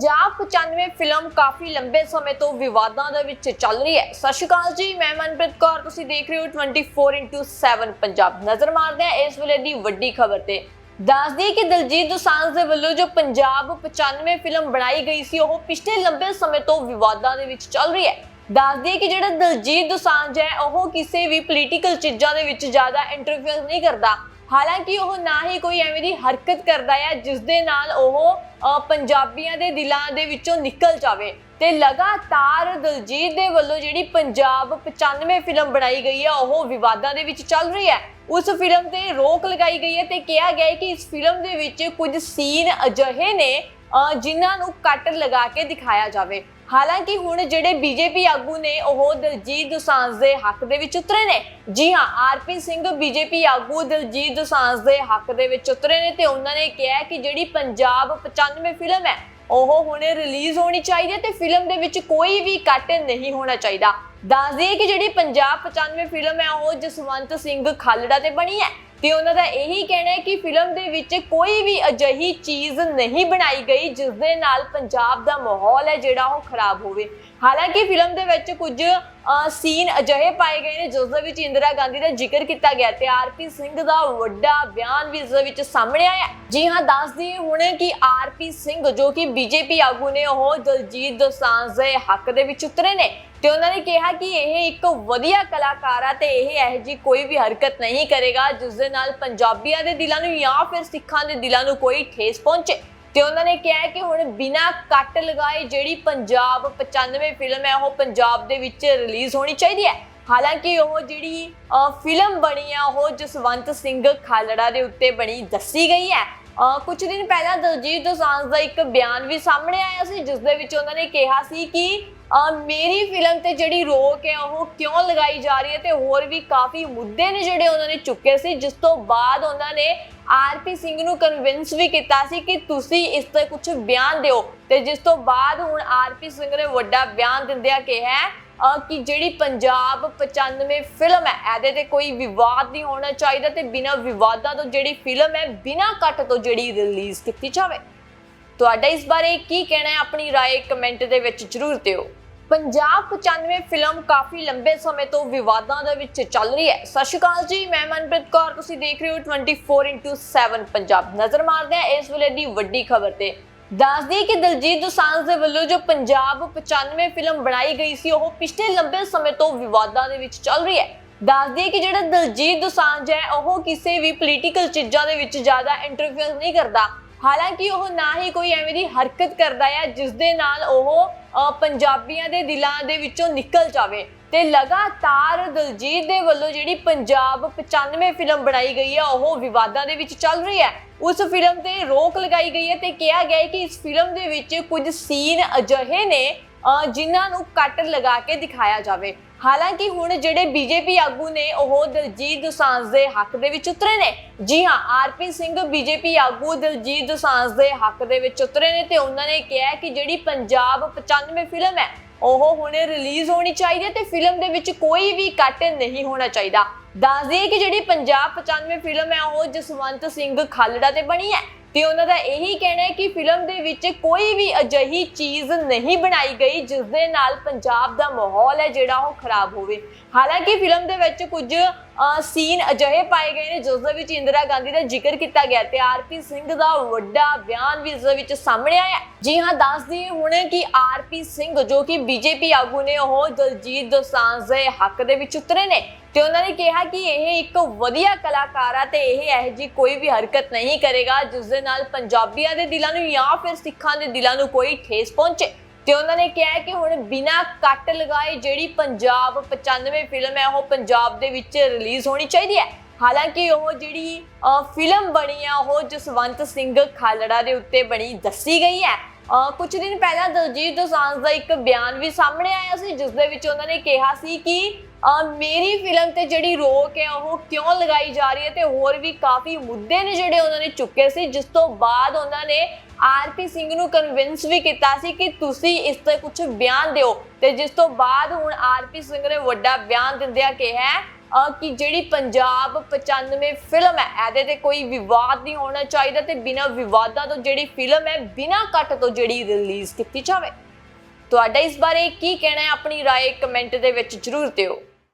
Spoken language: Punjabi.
ਪੰਜਾਬ 95 ਫਿਲਮ ਕਾਫੀ ਲੰਬੇ ਸਮੇਂ ਤੋਂ ਵਿਵਾਦਾਂ ਦੇ ਵਿੱਚ ਚੱਲ ਰਹੀ ਹੈ। ਸਤਿ ਸ਼੍ਰੀ ਅਕਾਲ ਜੀ, ਮੈਂ ਮਨਪ੍ਰੀਤ ਕੌਰ। ਤੁਸੀਂ ਦੇਖ ਰਹੇ ਹੋ 24/7 ਪੰਜਾਬ। ਨਜ਼ਰ ਮਾਰਦੇ ਹਾਂ ਇਸ ਵੇਲੇ ਦੀ ਵੱਡੀ ਖਬਰ ਤੇ। ਦੱਸਦੀ ਕਿ ਦਲਜੀਤ ਦੋਸਾਂਝ ਦੇ ਵੱਲੋਂ ਜੋ ਪੰਜਾਬ 95 ਫਿਲਮ ਬਣਾਈ ਗਈ ਸੀ, ਉਹ ਪਿਛਲੇ ਲੰਬੇ ਸਮੇਂ ਤੋਂ ਵਿਵਾਦਾਂ ਦੇ ਵਿੱਚ ਚੱਲ ਰਹੀ ਹੈ। ਦੱਸਦੀ ਕਿ ਜਿਹੜਾ ਦਲਜੀਤ ਦੋਸਾਂਝ ਹੈ, ਉਹ ਕਿਸੇ ਵੀ ਪੋਲੀਟੀਕਲ ਚੀਜ਼ਾਂ ਦੇ ਵਿੱਚ ਜ਼ਿਆਦਾ ਇੰਟਰਫੇਅਰ ਨਹੀਂ ਕਰਦਾ। ਹਾਲਾਂਕਿ ਉਹ ਨਾ ਹੀ ਕੋਈ ਐਵੇਂ ਦੀ ਹਰਕਤ ਕਰਦਾ ਹੈ ਜਿਸ ਦੇ ਨਾਲ ਉਹ ਪੰਜਾਬੀਆਂ ਦੇ ਦਿਲਾਂ ਦੇ ਵਿੱਚੋਂ ਨਿਕਲ ਜਾਵੇ। ਤੇ ਲਗਾਤਾਰ ਦਲਜੀਤ ਦੇ ਵੱਲੋਂ ਜਿਹੜੀ ਪੰਜਾਬ 95 ਫਿਲਮ ਬਣਾਈ ਗਈ ਹੈ ਉਹ ਵਿਵਾਦਾਂ ਦੇ ਵਿੱਚ ਚੱਲ ਰਹੀ ਹੈ ਉਸ ਫਿਲਮ ਤੇ ਰੋਕ ਲਗਾਈ ਗਈ ਹੈ ਤੇ ਕਿਹਾ ਗਿਆ ਹੈ ਕਿ ਇਸ ਫਿਲਮ ਦੇ ਵਿੱਚ ਕੁਝ ਸੀਨ ਅਜਿਹੇ ਨੇ ਜਿਨ੍ਹਾਂ ਨੂੰ ਕੱਟ ਲਗਾ ਕੇ ਦਿਖਾਇਆ ਜਾਵੇ। ਹਾਲਾਂਕਿ ਹੁਣ ਜਿਹੜੇ ਬੀਜੇਪੀ ਆਗੂ ਨੇ, ਉਹ ਦਲਜੀਤ ਦੋਸਾਂਝ ਦੇ ਹੱਕ ਦੇ ਵਿੱਚ ਉਤਰੇ ਨੇ। ਜੀ ਹਾਂ, ਆਰਪੀ ਸਿੰਘ ਬੀਜੇਪੀ ਆਗੂ ਦਲਜੀਤ ਦੋਸਾਂਝ ਦੇ ਹੱਕ ਦੇ ਵਿੱਚ ਉਤਰੇ ਨੇ ਤੇ ਉਹਨਾਂ ਨੇ ਕਿਹਾ ਕਿ ਜਿਹੜੀ ਪੰਜਾਬ 95 ਫਿਲਮ ਹੈ, ਉਹ ਹੁਣੇ ਰਿਲੀਜ਼ ਹੋਣੀ ਚਾਹੀਦੀ ਹੈ ਤੇ ਫਿਲਮ ਦੇ ਵਿੱਚ ਕੋਈ ਵੀ ਕੱਟ ਨਹੀਂ ਹੋਣਾ ਚਾਹੀਦਾ। ਦੱਸ ਦਈਏ ਕਿ ਜਿਹੜੀ ਪੰਜਾਬ 95 ਫਿਲਮ ਹੈ, ਉਹ ਜਸਵੰਤ ਸਿੰਘ ਖਾਲੜਾ ਤੇ ਬਣੀ ਹੈ। ਤੇ ਉਹਨਾਂ ਦਾ ਇਹੀ ਕਹਿਣਾ ਹੈ ਕਿ ਫਿਲਮ ਦੇ ਵਿੱਚ ਕੋਈ ਵੀ ਅਜਿਹੀ ਚੀਜ਼ ਨਹੀਂ ਬਣਾਈ ਗਈ ਜਿਸ ਦੇ ਨਾਲ ਪੰਜਾਬ ਦਾ ਮਾਹੌਲ ਹੈ ਜਿਹੜਾ ਉਹ ਖਰਾਬ ਹੋਵੇ। ਹਾਲਾਂਕਿ ਫਿਲਮ ਦੇ ਵਿੱਚ ਕੁਝ ਸੀਨ ਅਜਿਹੇ ਪਾਏ ਗਏ ਨੇ ਜਿਸ ਦੇ ਵਿੱਚ ਇੰਦਰਾ ਗਾਂਧੀ ਦਾ ਜ਼ਿਕਰ ਕੀਤਾ ਗਿਆ ਤੇ ਆਰਪੀ ਸਿੰਘ ਦਾ ਵੱਡਾ ਬਿਆਨ ਵੀ ਇਸ ਦੇ ਵਿੱਚ ਸਾਹਮਣੇ ਆਇਆ। ਜੀ ਹਾਂ, ਦੱਸ ਦਈਏ ਹੁਣ ਕਿ ਆਰਪੀ ਸਿੰਘ ਜੋ ਕਿ ਬੀਜੇਪੀ ਆਗੂ ਨੇ, ਉਹ ਦਲਜੀਤ ਦੋਸਾਂਝ ਦੇ ਹੱਕ ਦੇ ਵਿੱਚ ਉਤਰੇ ਨੇ। ਤੇ ਉਹਨਾਂ ਨੇ ਕਿਹਾ ਕਿ ਇਹ ਇੱਕ ਵਧੀਆ ਕਲਾਕਾਰ ਆ ਤੇ ਇਹ ਇਹ ਜੀ ਕੋਈ ਵੀ ਹਰਕਤ ਨਹੀਂ ਕਰੇਗਾ ਜਿਸ ਦੇ ਨਾਲ ਪੰਜਾਬੀਆਂ ਦੇ ਦਿਲਾਂ ਨੂੰ ਜਾਂ ਫਿਰ ਸਿੱਖਾਂ ਦੇ ਦਿਲਾਂ ਨੂੰ ਕੋਈ ਠੇਸ ਪਹੁੰਚੇ। ਤੇ ਉਹਨਾਂ ਨੇ ਕਿਹਾ ਕਿ ਹੁਣ ਬਿਨਾਂ ਕੱਟ ਲਗਾਏ ਜਿਹੜੀ ਪੰਜਾਬ 95 ਫਿਲਮ ਹੈ ਉਹ ਪੰਜਾਬ ਦੇ ਵਿੱਚ ਰਿਲੀਜ਼ ਹੋਣੀ ਚਾਹੀਦੀ ਹੈ। ਹਾਲਾਂਕਿ ਉਹ ਜਿਹੜੀ ਫਿਲਮ ਬਣੀ ਆ ਉਹ ਜਸਵੰਤ ਸਿੰਘ ਖਾਲੜਾ ਦੇ ਉੱਤੇ ਬਣੀ ਦੱਸੀ ਗਈ ਹੈ। ਅ, ਕੁਝ ਦਿਨ ਪਹਿਲਾਂ ਦਲਜੀਤ ਦੋਸਾਂਝ ਦਾ ਇੱਕ ਬਿਆਨ ਵੀ ਸਾਹਮਣੇ ਆਇਆ ਸੀ ਜਿਸ ਦੇ ਵਿੱਚ ਉਹਨਾਂ ਨੇ ਕਿਹਾ ਸੀ ਕਿ ਮੇਰੀ ਫਿਲਮ ਤੇ ਜਿਹੜੀ ਰੋਕ ਹੈ ਉਹ ਕਿਉਂ ਲਗਾਈ ਜਾ ਰਹੀ ਹੈ ਤੇ ਹੋਰ ਵੀ ਕਾਫੀ ਮੁੱਦੇ ਨੇ ਜਿਹੜੇ ਉਹਨਾਂ ਨੇ ਚੁੱਕੇ ਸੀ ਜਿਸ ਤੋਂ ਬਾਅਦ ਉਹਨਾਂ ਨੇ ਆਰਪੀ ਸਿੰਘ ਨੂੰ ਕਨਵਿੰਸ ਵੀ ਕੀਤਾ ਸੀ ਕਿ ਤੁਸੀਂ ਇਸ ਤੇ ਕੁਝ ਬਿਆਨ ਦਿਓ ਤੇ ਜਿਸ ਤੋਂ ਬਾਅਦ ਹੁਣ ਆਰਪੀ ਸਿੰਘ ਨੇ ਵੱਡਾ ਬਿਆਨ ਦਿੰਦਿਆਂ ਕਿਹਾ ਹੈ, ਅ, ਕਿ ਜਿਹੜੀ ਪੰਜਾਬ 95 ਫਿਲਮ ਹੈ ਇਹਦੇ ਤੇ ਕੋਈ ਵਿਵਾਦ ਨਹੀਂ ਹੋਣਾ ਚਾਹੀਦਾ ਤੇ ਬਿਨਾਂ ਵਿਵਾਦਾਂ ਤੋਂ ਜਿਹੜੀ ਫਿਲਮ ਹੈ ਬਿਨਾਂ ਕੱਟ ਤੋਂ ਜਿਹੜੀ ਰਿਲੀਜ਼ ਕੀਤੀ ਜਾਵੇ ਤੁਹਾਡਾ ਇਸ ਬਾਰੇ ਕੀ ਕਹਿਣਾ ਹੈ ਆਪਣੀ رائے ਕਮੈਂਟ ਦੇ ਵਿੱਚ ਜ਼ਰੂਰ ਦਿਓ ਪੰਜਾਬ 95 ਫਿਲਮ ਕਾਫੀ ਲੰਬੇ ਸਮੇਂ ਤੋਂ ਵਿਵਾਦਾਂ ਦੇ ਵਿੱਚ ਚੱਲ ਰਹੀ ਹੈ। ਸਤਿ ਸ਼੍ਰੀ ਅਕਾਲ ਜੀ, ਮੈਂ ਮਨਪ੍ਰੀਤ ਕੌਰ। ਤੁਸੀਂ ਦੇਖ ਰਹੇ ਹੋ 24/7 ਪੰਜਾਬ। ਨਜ਼ਰ ਮਾਰਦੇ ਹਾਂ ਇਸ ਵੇਲੇ ਦੀ ਵੱਡੀ ਖਬਰ ਤੇ। ਦੱਸਦੀ ਕਿ ਦਲਜੀਤ ਦੋਸਾਂਝ ਦੇ ਵੱਲੋਂ ਜੋ ਪੰਜਾਬ 95 ਫਿਲਮ ਬਣਾਈ ਗਈ ਸੀ, ਉਹ ਪਿਛਲੇ ਲੰਬੇ ਸਮੇਂ ਤੋਂ ਵਿਵਾਦਾਂ ਦੇ ਵਿੱਚ ਚੱਲ ਰਹੀ ਹੈ। ਦੱਸਦੀ ਕਿ ਜਿਹੜਾ ਦਲਜੀਤ ਦੋਸਾਂਝ ਹੈ, ਉਹ ਕਿਸੇ ਵੀ ਪੋਲੀਟੀਕਲ ਚੀਜ਼ਾਂ ਦੇ ਵਿੱਚ ਜ਼ਿਆਦਾ ਇੰਟਰਫੇਅਰ ਨਹੀਂ ਕਰਦਾ। ਹਾਲਾਂਕਿ ਉਹ ਨਾ ਹੀ ਕੋਈ ਐਵੇਂ ਦੀ ਹਰਕਤ ਕਰਦਾ ਹੈ ਜਿਸ ਦੇ ਨਾਲ ਉਹ ਪੰਜਾਬੀਆਂ ਦੇ ਦਿਲਾਂ ਦੇ ਵਿੱਚੋਂ ਨਿਕਲ ਜਾਵੇ। ਤੇ ਲਗਾਤਾਰ ਦਲਜੀਤ ਦੇ ਵੱਲੋਂ ਜਿਹੜੀ ਪੰਜਾਬ 95 ਫਿਲਮ ਬਣਾਈ ਗਈ ਹੈ ਉਹ ਵਿਵਾਦਾਂ ਦੇ ਵਿੱਚ ਚੱਲ ਰਹੀ ਹੈ ਉਸ ਫਿਲਮ ਤੇ ਰੋਕ ਲਗਾਈ ਗਈ ਹੈ ਤੇ ਕਿਹਾ ਗਿਆ ਹੈ ਕਿ ਇਸ ਫਿਲਮ ਦੇ ਵਿੱਚ ਕੁਝ ਸੀਨ ਅਜਿਹੇ ਨੇ ਜਿਨ੍ਹਾਂ ਨੂੰ ਕੱਟ ਲਗਾ ਕੇ ਦਿਖਾਇਆ ਜਾਵੇ। ਹਾਲਾਂਕਿ ਹੁਣ ਜਿਹੜੇ ਬੀਜੇਪੀ ਆਗੂ ਨੇ, ਉਹ ਦਲਜੀਤ ਦੋਸਾਂਝ ਦੇ ਹੱਕ ਦੇ ਵਿੱਚ ਉਤਰੇ ਨੇ। ਜੀ ਹਾਂ, ਆਰਪੀ ਸਿੰਘ ਬੀਜੇਪੀ ਆਗੂ ਦਲਜੀਤ ਦੋਸਾਂਝ ਦੇ ਹੱਕ ਦੇ ਵਿੱਚ ਉਤਰੇ ਨੇ ਤੇ ਉਹਨਾਂ ਨੇ ਕਿਹਾ ਕਿ ਜਿਹੜੀ ਪੰਜਾਬ 95 ਫਿਲਮ ਹੈ, ਉਹ ਹੁਣੇ ਰਿਲੀਜ਼ ਹੋਣੀ ਚਾਹੀਦੀ ਹੈ ਤੇ ਫਿਲਮ ਦੇ ਵਿੱਚ ਕੋਈ ਵੀ ਕੱਟ ਨਹੀਂ ਹੋਣਾ ਚਾਹੀਦਾ। ਦੱਸ ਦਈਏ ਕਿ ਜਿਹੜੀ ਪੰਜਾਬ 95 ਫਿਲਮ ਹੈ, ਉਹ ਜਸਵੰਤ ਸਿੰਘ ਖਾਲੜਾ ਤੇ ਬਣੀ ਹੈ। ਤੇ ਉਹਨਾਂ ਦਾ ਇਹੀ ਕਹਿਣਾ ਹੈ ਕਿ ਫਿਲਮ ਦੇ ਵਿੱਚ ਕੋਈ ਵੀ ਅਜਿਹੀ ਚੀਜ਼ ਨਹੀਂ ਬਣਾਈ ਗਈ ਜਿਸ ਦੇ ਨਾਲ ਪੰਜਾਬ ਦਾ ਮਾਹੌਲ ਹੈ ਜਿਹੜਾ ਉਹ ਖਰਾਬ ਹੋਵੇ। ਹਾਲਾਂਕਿ ਫਿਲਮ ਦੇ ਵਿੱਚ ਕੁਝ ਸੀਨ ਅਜਿਹੇ ਪਾਏ ਗਏ ਨੇ ਜਿਸ ਦੇ ਵਿੱਚ ਇੰਦਰਾ ਗਾਂਧੀ ਦਾ ਜ਼ਿਕਰ ਕੀਤਾ ਗਿਆ ਤੇ ਆਰਪੀ ਸਿੰਘ ਦਾ ਵੱਡਾ ਬਿਆਨ ਵੀ ਇਸ ਦੇ ਵਿੱਚ ਸਾਹਮਣੇ ਆਇਆ। ਜੀ ਹਾਂ, ਦੱਸ ਦਈਏ ਹੁਣ ਕਿ ਆਰਪੀ ਸਿੰਘ ਜੋ ਕਿ ਬੀਜੇਪੀ ਆਗੂ ਨੇ, ਉਹ ਦਲਜੀਤ ਦੋਸਾਂਝ ਦੇ ਹੱਕ ਦੇ ਵਿੱਚ ਉਤਰੇ ਨੇ। ਤੇ ਉਹਨਾਂ ਨੇ ਕਿਹਾ ਕਿ ਇਹ ਇੱਕ ਵਧੀਆ ਕਲਾਕਾਰ ਆ ਤੇ ਇਹ ਇਹ ਜੀ ਕੋਈ ਵੀ ਹਰਕਤ ਨਹੀਂ ਕਰੇਗਾ ਜਿਸ ਦੇ ਨਾਲ ਪੰਜਾਬੀਆਂ ਦੇ ਦਿਲਾਂ ਨੂੰ ਜਾਂ ਫਿਰ ਸਿੱਖਾਂ ਦੇ ਦਿਲਾਂ ਨੂੰ ਕੋਈ ਠੇਸ ਪਹੁੰਚੇ। ਤੇ ਉਹਨਾਂ ਨੇ ਕਿਹਾ ਕਿ ਹੁਣ ਬਿਨਾਂ ਕੱਟ ਲਗਾਏ ਜਿਹੜੀ ਪੰਜਾਬ 95 ਫਿਲਮ ਹੈ ਉਹ ਪੰਜਾਬ ਦੇ ਵਿੱਚ ਰਿਲੀਜ਼ ਹੋਣੀ ਚਾਹੀਦੀ ਹੈ। ਹਾਲਾਂਕਿ ਉਹ ਜਿਹੜੀ ਫਿਲਮ ਬਣੀ ਆ ਉਹ ਜਸਵੰਤ ਸਿੰਘ ਖਾਲੜਾ ਦੇ ਉੱਤੇ ਬਣੀ ਦੱਸੀ ਗਈ ਹੈ। ਅ, ਕੁਝ ਦਿਨ ਪਹਿਲਾਂ ਦਲਜੀਤ ਦੋਸਾਂਝ ਦਾ ਇੱਕ ਬਿਆਨ ਵੀ ਸਾਹਮਣੇ ਆਇਆ ਸੀ ਜਿਸ ਦੇ ਵਿੱਚ ਉਹਨਾਂ ਨੇ ਕਿਹਾ ਸੀ ਕਿ ਮੇਰੀ ਫਿਲਮ ਤੇ ਜਿਹੜੀ ਰੋਕ ਹੈ ਉਹ ਕਿਉਂ ਲਗਾਈ ਜਾ ਰਹੀ ਹੈ ਤੇ ਹੋਰ ਵੀ ਕਾਫੀ ਮੁੱਦੇ ਨੇ ਜਿਹੜੇ ਉਹਨਾਂ ਨੇ ਚੁੱਕੇ ਸੀ ਜਿਸ ਤੋਂ ਬਾਅਦ ਉਹਨਾਂ ਨੇ ਆਰਪੀ ਸਿੰਘ ਨੂੰ ਕਨਵਿੰਸ ਵੀ ਕੀਤਾ ਸੀ ਕਿ ਤੁਸੀਂ ਇਸ ਤੇ ਕੁਝ ਬਿਆਨ ਦਿਓ ਤੇ ਜਿਸ ਤੋਂ ਬਾਅਦ ਹੁਣ ਆਰਪੀ ਸਿੰਘ ਨੇ ਵੱਡਾ ਬਿਆਨ ਦਿੰਦਿਆਂ ਕਿਹਾ ਹੈ, ਅਹ, ਕਿ ਜਿਹੜੀ ਪੰਜਾਬ 95 ਫਿਲਮ ਹੈ ਇਹਦੇ ਤੇ ਕੋਈ ਵਿਵਾਦ ਨਹੀਂ ਹੋਣਾ ਚਾਹੀਦਾ ਤੇ ਬਿਨਾਂ ਵਿਵਾਦਾਂ ਤੋਂ ਜਿਹੜੀ ਫਿਲਮ ਹੈ ਬਿਨਾਂ ਕੱਟ ਤੋਂ ਜਿਹੜੀ ਰਿਲੀਜ਼ ਕੀਤੀ ਜਾਵੇ ਤੁਹਾਡਾ ਇਸ ਬਾਰੇ ਕੀ ਕਹਿਣਾ ਹੈ ਆਪਣੀ رائے ਕਮੈਂਟ ਦੇ ਵਿੱਚ ਜ਼ਰੂਰ ਦਿਓ